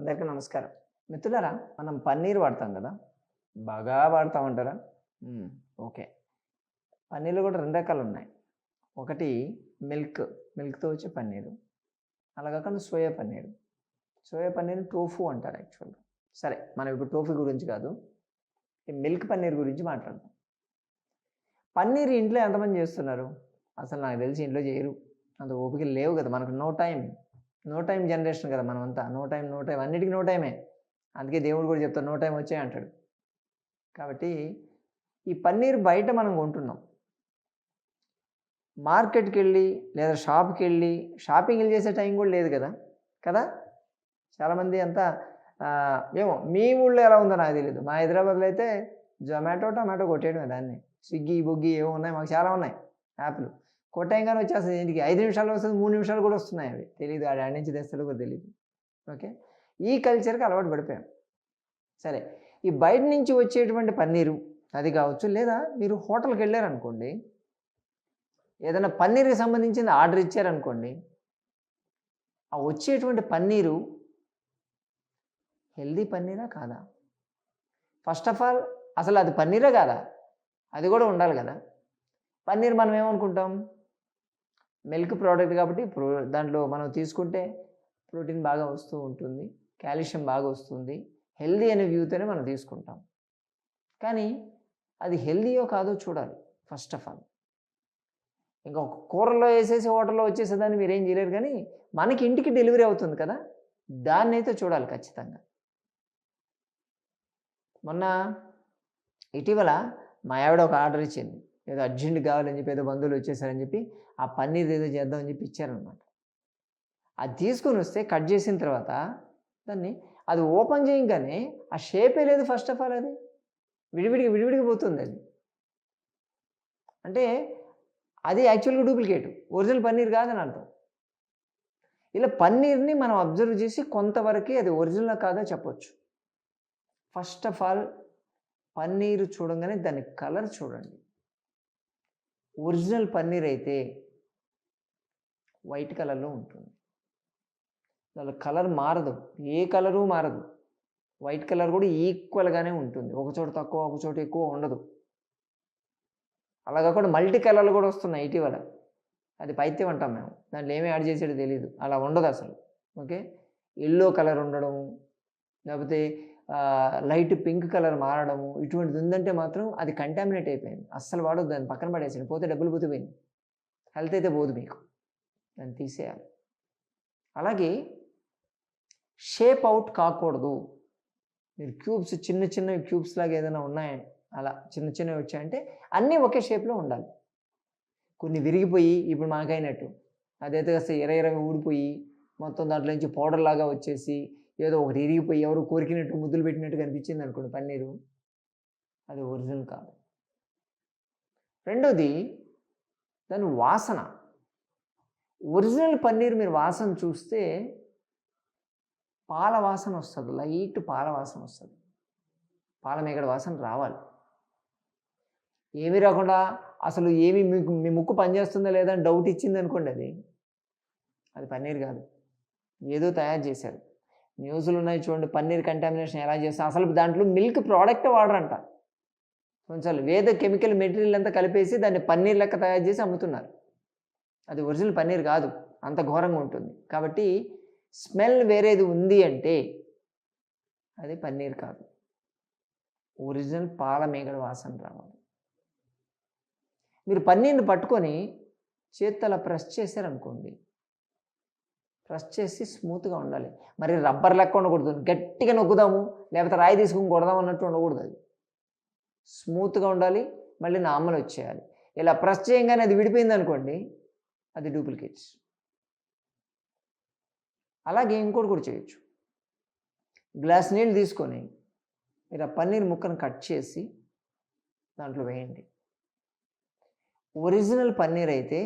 అందరికీ నమస్కారం. మిత్రులారా మనం పన్నీర్ వాడతాం కదా? బాగా వాడతామంటారా ఉంటారా? ఓకే. పన్నీర్లు కూడా రెండు రకాలు ఉన్నాయి. ఒకటి మిల్క్ మిల్క్తో వచ్చే పన్నీరు. అలా కాకుండా soya paneer. Soya paneer tofu అంటారు యాక్చువల్గా. సరే మనం ఇప్పుడు టోఫీ గురించి కాదు ఈ మిల్క్ పన్నీర్ గురించి మాట్లాడదాం. పన్నీర్ ఇంట్లో ఎంతమంది చేస్తున్నారు? అసలు నాకు తెలిసి ఇంట్లో చేయరు. అంత ఓపిక లేవు కదా మనకు no time. No time generation కదా మనం అంతా నో టైం నో టైం అన్నిటికీ నో టైమే అందుకే దేవుడు కూడా చెప్తాడు నో టైం వచ్చాయి అంటాడు. కాబట్టి ఈ పన్నీర్ బయట మనం కొంటున్నాం. మార్కెట్కి వెళ్ళి లేదా షాప్కి వెళ్ళి షాపింగ్ చేసే టైం కూడా లేదు కదా? కదా? చాలామంది అంతా ఏమో మీ ఊళ్ళో ఎలా ఉందో నాకు తెలియదు మా హైదరాబాద్లో అయితే జొమాటో టమాటో కొట్టేయడమే దాన్ని. స్విగ్గీ బుగ్గీ ఏమో ఉన్నాయి మాకు చాలా ఉన్నాయి యాప్లు. కొట్టేయంగానే వచ్చేస్తుంది ఇంటికి ఐదు నిమిషాలు వస్తుంది మూడు నిమిషాలు కూడా వస్తున్నాయి అవి. తెలియదు ఆడ నుంచి తెస్తాడో కూడా తెలియదు ఓకే? ఈ కల్చర్కి అలవాటు పడిపోయాం. సరే ఈ బయట నుంచి వచ్చేటువంటి పన్నీరు అది కావచ్చు లేదా మీరు హోటల్కి వెళ్ళారనుకోండి ఏదైనా పన్నీర్కి సంబంధించిన ఆర్డర్ ఇచ్చారనుకోండి ఆ వచ్చేటువంటి పన్నీరు హెల్దీ పన్నీరా కాదా? ఫస్ట్ ఆఫ్ ఆల్ అసలు అది పన్నీరే కాదా? అది కూడా ఉండాలి కదా. పన్నీర్ మనం ఏమనుకుంటాం? మిల్క్ ప్రోడక్ట్ కాబట్టి ప్రో దాంట్లో మనం తీసుకుంటే ప్రోటీన్ బాగా వస్తూ ఉంటుంది కాల్షియం బాగా వస్తుంది హెల్దీ అనే వ్యూతోనే మనం తీసుకుంటాం. కానీ అది హెల్దీయో కాదో చూడాలి ఫస్ట్ ఆఫ్ ఆల్. ఇంకా ఒక కూరలో వేసేసి హోటల్లో వచ్చేసేదాన్ని మీరేం చేయలేరు కానీ మనకి ఇంటికి డెలివరీ అవుతుంది కదా దాన్ని అయితే చూడాలి ఖచ్చితంగా. మొన్న ఇటీవల మా ఆవిడ ఒక ఆర్డర్ ఇచ్చింది. ఏదో అర్జెంట్ కావాలని చెప్పి ఏదో బంధువులు వచ్చేసారని చెప్పి ఆ పన్నీర్ ఏదో చేద్దామని చెప్పి ఇచ్చారనమాట అది తీసుకొని వస్తే కట్ చేసిన తర్వాత దాన్ని అది ఓపెన్ చేయగానే ఆ షేపే లేదు ఫస్ట్ ఆఫ్ ఆల్ అది. విడివిడిగా విడివిడిగా పోతుంది అది. అంటే అది యాక్చువల్గా డూప్లికేట్. ఒరిజినల్ పన్నీర్ కాదని అర్థం. ఇలా పన్నీర్ని మనం అబ్జర్వ్ చేసి కొంతవరకే అది ఒరిజినల్ కాదో చెప్పొచ్చు. ఫస్ట్ ఆఫ్ ఆల్ పన్నీరు చూడంగానే దాని కలర్ చూడండి. ఒరిజినల్ పన్నీర్ అయితే వైట్ కలర్లో ఉంటుంది. దాని కలర్ మారదు. ఏ కలరు మారదు. వైట్ కలర్ కూడా ఈక్వల్గానే ఉంటుంది. ఒక చోట తక్కువ ఒక చోట ఎక్కువ ఉండదు. అలా కాకుండా మల్టీ కలర్లు కూడా వస్తున్నాయి ఇటీవల. అది పైత్యం అంటాం మేము. దాంట్లో ఏమీ యాడ్ చేసేది తెలియదు అలా ఉండదు అసలు. ఓకే? ఎల్లో కలర్ ఉండడం లేకపోతే లైట్ పింక్ కలర్ మారడము ఇటువంటిది ఉందంటే మాత్రం అది కంటామినేట్ అయిపోయింది. అస్సలు వాడొద్దు దాన్ని పక్కన పడేసాడు పోతే డబ్బులు పోతిపోయింది హెల్త్ అయితే పోదు మీకు. దాన్ని తీసేయాలి. అలాగే షేప్ అవుట్ కాకూడదు. మీరు క్యూబ్స్ చిన్న చిన్న క్యూబ్స్ లాగా ఏదైనా ఉన్నాయండి అలా చిన్న చిన్నవి వచ్చాయంటే అన్నీ ఒకే షేప్లో ఉండాలి. కొన్ని విరిగిపోయి ఇప్పుడు మాకైనట్టు. అదైతే కాస్త ఎర ఎరగా ఊడిపోయి మొత్తం దాంట్లో నుంచి పౌడర్ లాగా వచ్చేసి ఏదో ఒకటి ఇరిగిపోయి ఎవరు కోరికినట్టు ముద్దులు పెట్టినట్టు కనిపించింది అనుకోండి పన్నీరు. అది ఒరిజినల్ కాదు. రెండోది దాని వాసన. ఒరిజినల్ పన్నీర్ మీరు వాసన చూస్తే పాల వాసన వస్తుంది లైట్ పాల వాసన వస్తుంది. పాల మేకడ వాసన రావాలి. ఏమీ రాకుండా అసలు ఏమి మీకు మీ ముక్కు పనిచేస్తుందా లేదా అని డౌట్ ఇచ్చింది అనుకోండి అది. అది పన్నీర్ కాదు. ఏదో తయారు చేశారు. న్యూస్లు ఉన్నాయి చూడండి పన్నీర్ కంటామినేషన్ ఎలా చేస్తాం అసలు దాంట్లో మిల్క్ ప్రోడక్ట్ వాడరంట. కొంచెం వేద కెమికల్ మెటీరియల్ అంతా కలిపేసి దాన్ని పన్నీర్ లెక్క తయారు చేసి అమ్ముతున్నారు. అది ఒరిజినల్ పన్నీర్ కాదు అంత ఘోరంగా ఉంటుంది. కాబట్టి స్మెల్ వేరేది ఉంది అంటే అది పన్నీర్ కాదు. ఒరిజినల్ పాల మేగడ వాసన రావాలి. మీరు పన్నీర్ని పట్టుకొని చేత్తో ప్రెస్ చేశారనుకోండి ప్రెస్ చేసి స్మూత్గా ఉండాలి. మరి రబ్బర్ లెక్క ఉండకూడదు. గట్టిగా నొక్కుదాము లేకపోతే రాయి తీసుకుని కొడదాం అన్నట్టు ఉండకూడదు అది. స్మూత్గా ఉండాలి మళ్ళీ నామలు వచ్చేయాలి. ఇలా ప్రెస్ చేయగానే అది విడిపోయింది అనుకోండి అది డూప్లికేట్స్. అలాగే ఇంకోటి కూడా చేయొచ్చు. గ్లాస్ నీళ్ళు తీసుకొని మీరు ఆ పన్నీర్ ముక్కను కట్ చేసి దాంట్లో వేయండి. ఒరిజినల్ పన్నీర్ అయితే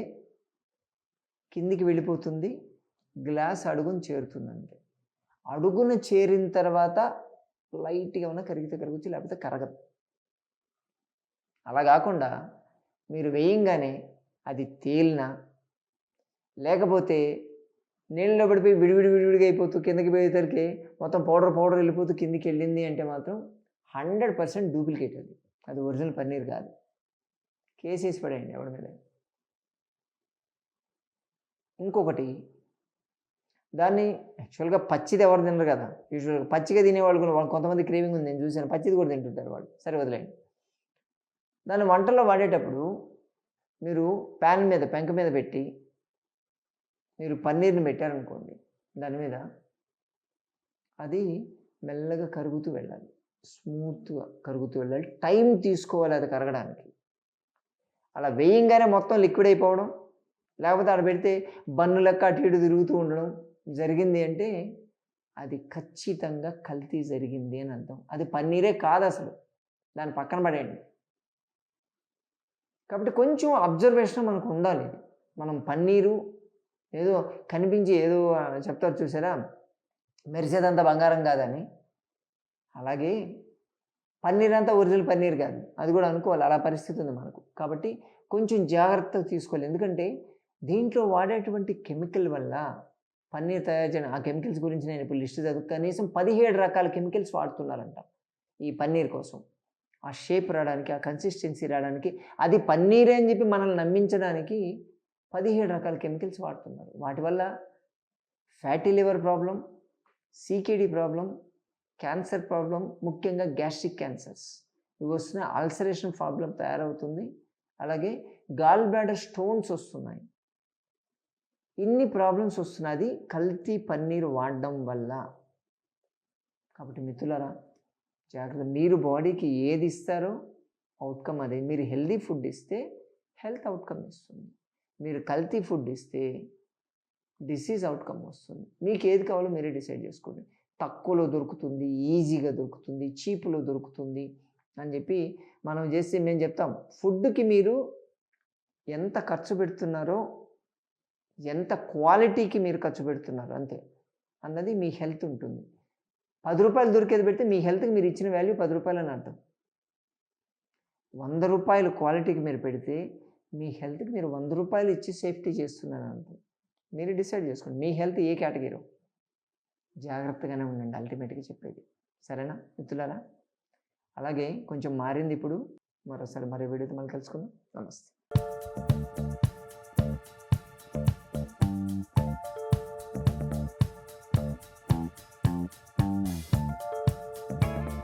కిందికి వెళ్ళిపోతుంది గ్లాస్ అడుగును చేరుతుందంటే అడుగున చేరిన తర్వాత లైట్గా ఉన్న కరిగితే కరగచ్చు లేకపోతే కరగదు. అలా కాకుండా మీరు వేయంగానే అది తేలిన లేకపోతే నీళ్ళలో పడిపోయి విడివిడి విడివిడిగా అయిపోతూ కిందకి పోయేసరికి మొత్తం పౌడర్ పౌడర్ వెళ్ళిపోతూ కిందికి వెళ్ళింది అంటే మాత్రం హండ్రెడ్ పర్సెంట్ డూప్లికేట్ అది. అది ఒరిజినల్ పన్నీర్ కాదు. కేసేసి పడేయండి ఎవరి మీద. ఇంకొకటి దాన్ని యాక్చువల్గా పచ్చిది ఎవరు తినరు కదా. యూజువల్గా పచ్చిగా తినేవాళ్ళు కూడా కొంతమంది క్రేవింగ్ ఉంది. నేను చూశాను. పచ్చిది కూడా తింటుంటారు వాళ్ళు. సరే వదిలేండి దాన్ని వంటల్లో వాడేటప్పుడు మీరు ప్యాన్ మీద పెంక మీద పెట్టి మీరు పన్నీర్ని పెట్టారనుకోండి దాని మీద అది మెల్లగా కరుగుతూ వెళ్ళాలి. స్మూత్గా కరుగుతూ వెళ్ళాలి. టైం తీసుకోవాలి అది కరగడానికి. అలా వేయంగానే మొత్తం లిక్విడ్ అయిపోవడం లేకపోతే ఆడ పెడితే బన్ను లెక్క అటు ఇటు తిరుగుతూ ఉండడం జరిగింది అంటే అది ఖచ్చితంగా కల్తీ జరిగింది అని అర్థం. అది పన్నీరే కాదు అసలు. దాన్ని పక్కన పడేయండి. కాబట్టి కొంచెం అబ్జర్వేషన్ మనకు ఉండాలి. మనం పన్నీరు ఏదో కనిపించి ఏదో చెప్తారు చూసారా? మెరిసేదంతా బంగారం కాదని. అలాగే పన్నీర్ అంతా ఒరిజినల్ పన్నీర్ కాదు. అది కూడా అనుకోవాలి. అలా పరిస్థితి ఉంది మనకు. కాబట్టి కొంచెం జాగ్రత్తగా తీసుకోవాలి. ఎందుకంటే దీంట్లో వాడేటువంటి కెమికల్ వల్ల పన్నీర్ తయారు చేయడం ఆ కెమికల్స్ గురించి నేను ఇప్పుడు లిస్ట్ చదువు కనీసం పదిహేడు రకాల కెమికల్స్ వాడుతున్నారంట ఈ పన్నీర్ కోసం. ఆ షేప్ రావడానికి ఆ కన్సిస్టెన్సీ రావడానికి అది పన్నీరే అని చెప్పి మనల్ని నమ్మించడానికి పదిహేడు రకాల కెమికల్స్ వాడుతున్నారు. వాటి వల్ల fatty liver problem CKD problem cancer problem ముఖ్యంగా గ్యాస్ట్రిక్ క్యాన్సర్స్. ఇవి వస్తున్న అల్సరేషన్ ప్రాబ్లం తయారవుతుంది. అలాగే గాల్ బ్లాడర్ స్టోన్స్ వస్తున్నాయి. ఇన్ని ప్రాబ్లమ్స్ వస్తున్నది కల్తీ పన్నీరు వాడడం వల్ల. కాబట్టి మిత్రులరా జాగ్రత్త మీరు బాడీకి ఏది ఇస్తారో అవుట్కమ్ అదే. మీరు హెల్దీ ఫుడ్ ఇస్తే హెల్త్ అవుట్కమ్ ఇస్తుంది. మీరు కల్తీ ఫుడ్ ఇస్తే డిసీజ్ అవుట్కమ్ వస్తుంది. మీకు ఏది కావాలో మీరే డిసైడ్ చేసుకోండి. తక్కువలో దొరుకుతుంది ఈజీగా దొరుకుతుంది చీప్లో దొరుకుతుంది అని చెప్పి మనం చేసి మేము చెప్తాం. ఫుడ్కి మీరు ఎంత ఖర్చు పెడుతున్నారో ఎంత క్వాలిటీకి మీరు ఖర్చు పెడుతున్నారు అంతే. అన్నది మీ హెల్త్ ఉంటుంది. పది రూపాయలు దొరికేది పెడితే మీ హెల్త్కి మీరు ఇచ్చిన వాల్యూ పది రూపాయలు అని అర్థం. వంద రూపాయలు క్వాలిటీకి మీరు పెడితే మీ హెల్త్కి మీరు వంద రూపాయలు ఇచ్చి సేఫ్టీ చేస్తున్నారు అర్థం. మీరు డిసైడ్ చేసుకోండి. మీ హెల్త్ ఏ కేటగిరీ జాగ్రత్తగానే ఉండండి అల్టిమేట్గా చెప్పేది. సరేనా మిత్రులారా? అలాగే కొంచెం మారింది ఇప్పుడు. మరోసారి మరో వీడియోతో మళ్ళీ కలుసుకుందాం. నమస్తే.